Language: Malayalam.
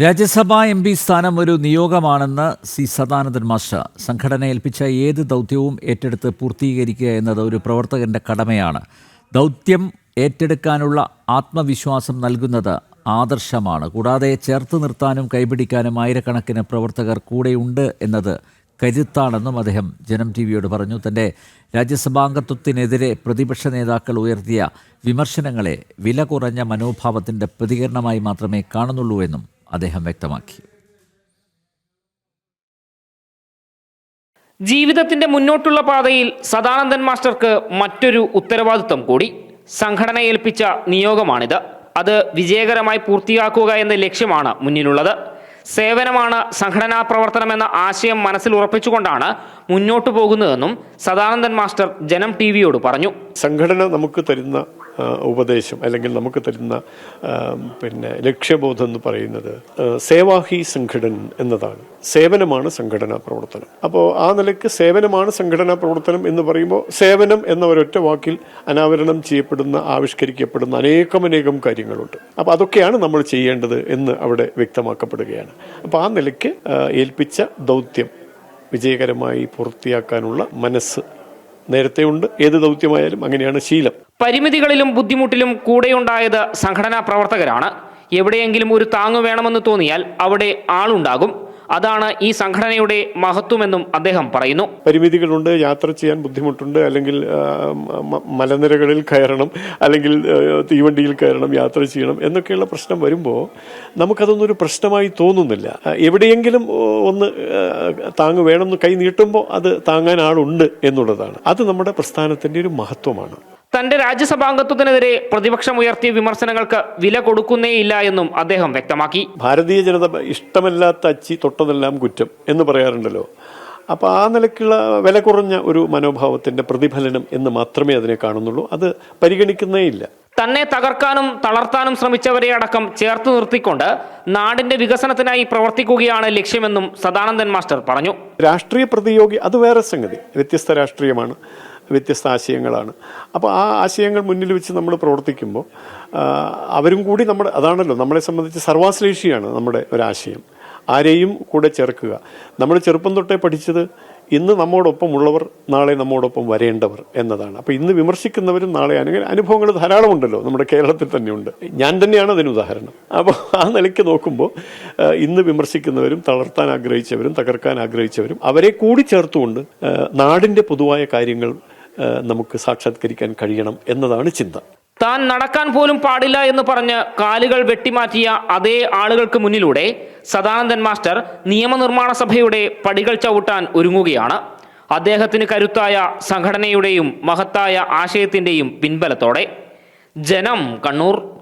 രാജ്യസഭാ എം പി സ്ഥാനം ഒരു നിയോഗമാണെന്ന് സി സദാനന്ദൻ മാഷ സംഘടന ഏൽപ്പിച്ച ഏത് ദൗത്യവും ഏറ്റെടുത്ത് പൂർത്തീകരിക്കുക എന്നത് ഒരു പ്രവർത്തകന്റെ കടമയാണ്. ദൗത്യം ഏറ്റെടുക്കാനുള്ള ആത്മവിശ്വാസം നൽകുന്നത് ആദർശമാണ്. കൂടാതെ ചേർത്ത് നിർത്താനും കൈപിടിക്കാനും ആയിരക്കണക്കിന് പ്രവർത്തകർ കൂടെയുണ്ട് എന്നത് കരുത്താണെന്നും അദ്ദേഹം ജനം ടി വിയോട് പറഞ്ഞു. തന്റെ രാജ്യസഭാംഗത്വത്തിനെതിരെ പ്രതിപക്ഷ നേതാക്കൾ ഉയർത്തിയ വിമർശനങ്ങളെ വില കുറഞ്ഞ മനോഭാവത്തിന്റെ പ്രതികരണമായി മാത്രമേ കാണുന്നുള്ളൂ എന്നും അദ്ദേഹം വ്യക്തമാക്കി. ജീവിതത്തിന്റെ മുന്നോട്ടുള്ള പാതയിൽ സദാനന്ദൻ മാസ്റ്റർക്ക് മറ്റൊരു ഉത്തരവാദിത്വം കൂടി. സംഘടന ഏൽപ്പിച്ച നിയോഗമാണിത്. അത് വിജയകരമായി പൂർത്തിയാക്കുക എന്ന ലക്ഷ്യമാണ് മുന്നിലുള്ളത്. സേവനമാണ് സംഘടനാ പ്രവർത്തനം എന്ന ആശയം മനസ്സിൽ ഉറപ്പിച്ചുകൊണ്ടാണ് മുന്നോട്ടു പോകുന്നതെന്നും സദാനന്ദൻ മാസ്റ്റർ ജനം ടി വിയോട് പറഞ്ഞു. സംഘടന നമുക്ക് തരുന്ന ഉപദേശം അല്ലെങ്കിൽ നമുക്ക് തരുന്ന പിന്നെ ലക്ഷ്യബോധം എന്ന് പറയുന്നത് സേവാഹി സംഘടൻ എന്നതാണ്. സേവനമാണ് സംഘടനാ പ്രവർത്തനം. അപ്പോൾ ആ നിലയ്ക്ക് സേവനമാണ് സംഘടനാ പ്രവർത്തനം എന്ന് പറയുമ്പോൾ സേവനം എന്ന ഒരൊറ്റ വാക്കിൽ അനാവരണം ചെയ്യപ്പെടുന്ന ആവിഷ്കരിക്കപ്പെടുന്ന അനേകമനേകം കാര്യങ്ങളുണ്ട്. അപ്പോൾ അതൊക്കെയാണ് നമ്മൾ ചെയ്യേണ്ടത് എന്ന് അവിടെ വ്യക്തമാക്കപ്പെടുകയാണ്. അപ്പോൾ ആ നിലയ്ക്ക് ഏൽപ്പിച്ച ദൗത്യം വിജയകരമായി പൂർത്തിയാക്കാനുള്ള മനസ്സ് നേരത്തെ ഉണ്ട് ഏത് ദൗത്യമായാലും അങ്ങനെയാണ് ശീലം. പരിമിതികളിലും ബുദ്ധിമുട്ടിലും കൂടെയുണ്ടായത് സംഘടനാ പ്രവർത്തകരാണ്. എവിടെയെങ്കിലും ഒരു താങ്ങു വേണമെന്ന് തോന്നിയാൽ അവിടെ ആളുണ്ടാകും. അതാണ് ഈ സംഘടനയുടെ മഹത്വമെന്നും അദ്ദേഹം പറയുന്നു. പരിമിതികളുണ്ട് യാത്ര ചെയ്യാൻ ബുദ്ധിമുട്ടുണ്ട് അല്ലെങ്കിൽ മലനിരകളിൽ കയറണം അല്ലെങ്കിൽ തീവണ്ടിയിൽ കയറണം യാത്ര ചെയ്യണം എന്നൊക്കെയുള്ള പ്രശ്നം വരുമ്പോൾ നമുക്കതൊന്നും ഒരു പ്രശ്നമായി തോന്നുന്നില്ല. എവിടെയെങ്കിലും ഒന്ന് താങ്ങ് വേണമെന്ന് കൈ നീട്ടുമ്പോൾ അത് താങ്ങാൻ ആളുണ്ട് എന്നുള്ളതാണ്. അത് നമ്മുടെ പ്രസ്ഥാനത്തിന്റെ ഒരു മഹത്വമാണ്. തന്റെ രാജ്യസഭാംഗത്വത്തിനെതിരെ പ്രതിപക്ഷം ഉയർത്തിയ വിമർശനങ്ങൾക്ക് വില കൊടുക്കുന്നേയില്ല എന്നും അദ്ദേഹം വ്യക്തമാക്കി. ഭാരതീയ ജനത ഇഷ്ടമല്ലാത്ത അച്ചി തൊട്ടതെല്ലാം കുറ്റം എന്ന് പറയാറുണ്ടല്ലോ. അപ്പോൾ ആ നിലയ്ക്കുള്ള വില കുറഞ്ഞ ഒരു മനോഭാവത്തിന്റെ പ്രതിഫലനം എന്ന് മാത്രമേ അതിനെ കാണുന്നുള്ളൂ. അത് പരിഗണിക്കുന്നേ ഇല്ല തന്നെ തകർക്കാനും തളർത്താനും ശ്രമിച്ചവരെ അടക്കം ചേർത്ത് നിർത്തിക്കൊണ്ട് നാടിന്റെ വികസനത്തിനായി പ്രവർത്തിക്കുകയാണ് ലക്ഷ്യമെന്നും സദാനന്ദൻ മാസ്റ്റർ പറഞ്ഞു. രാഷ്ട്രീയ പ്രതിയോഗി അത് വേറെ സംഗതി. വ്യത്യസ്ത രാഷ്ട്രീയമാണ്. വ്യത്യസ്ത ആശയങ്ങളാണ്. അപ്പോൾ ആ ആശയങ്ങൾ മുന്നിൽ വെച്ച് നമ്മൾ പ്രവർത്തിക്കുമ്പോൾ അവരും കൂടി നമ്മൾ അതാണല്ലോ നമ്മളെ സംബന്ധിച്ച് സർവാശ്ലേഷിയാണ് നമ്മുടെ ഒരാശയം. ആരെയും കൂടെ ചേർക്കുക. നമ്മൾ ചെറുപ്പം തൊട്ടേ പഠിച്ചത് ഇന്ന് നമ്മോടൊപ്പം ഉള്ളവർ നാളെ നമ്മോടൊപ്പം വരേണ്ടവർ എന്നതാണ്. അപ്പോൾ ഇന്ന് വിമർശിക്കുന്നവരും നാളെ അനു അനുഭവങ്ങൾ ധാരാളമുണ്ടല്ലോ നമ്മുടെ കേരളത്തിൽ തന്നെയുണ്ട്. ഞാൻ തന്നെയാണ് അതിന് ഉദാഹരണം. അപ്പോൾ ആ നിലയ്ക്ക് നോക്കുമ്പോൾ ഇന്ന് വിമർശിക്കുന്നവരും തളർത്താൻ ആഗ്രഹിച്ചവരും തകർക്കാൻ ആഗ്രഹിച്ചവരും അവരെ കൂടി ചേർത്തുകൊണ്ട് നാടിന്റെ പൊതുവായ കാര്യങ്ങൾ നമുക്ക് സാക്ഷാത്കരിക്കാൻ കഴിയണം എന്നതാണ് ചിന്ത. താൻ നടക്കാൻ പോലും പാടില്ല എന്ന് പറഞ്ഞ് കാലുകൾ വെട്ടിമാറ്റിയ അതേ ആളുകൾക്ക് മുന്നിലൂടെ സദാനന്ദൻ മാസ്റ്റർ നിയമനിർമ്മാണ സഭയുടെ പടികൾ ചവിട്ടാൻ ഒരുങ്ങുകയാണ്. അദ്ദേഹത്തിന് കരുത്തായ സംഘടനയുടെയും മഹത്തായ ആശയത്തിന്റെയും പിൻബലത്തോടെ. ജനം കണ്ണൂർ.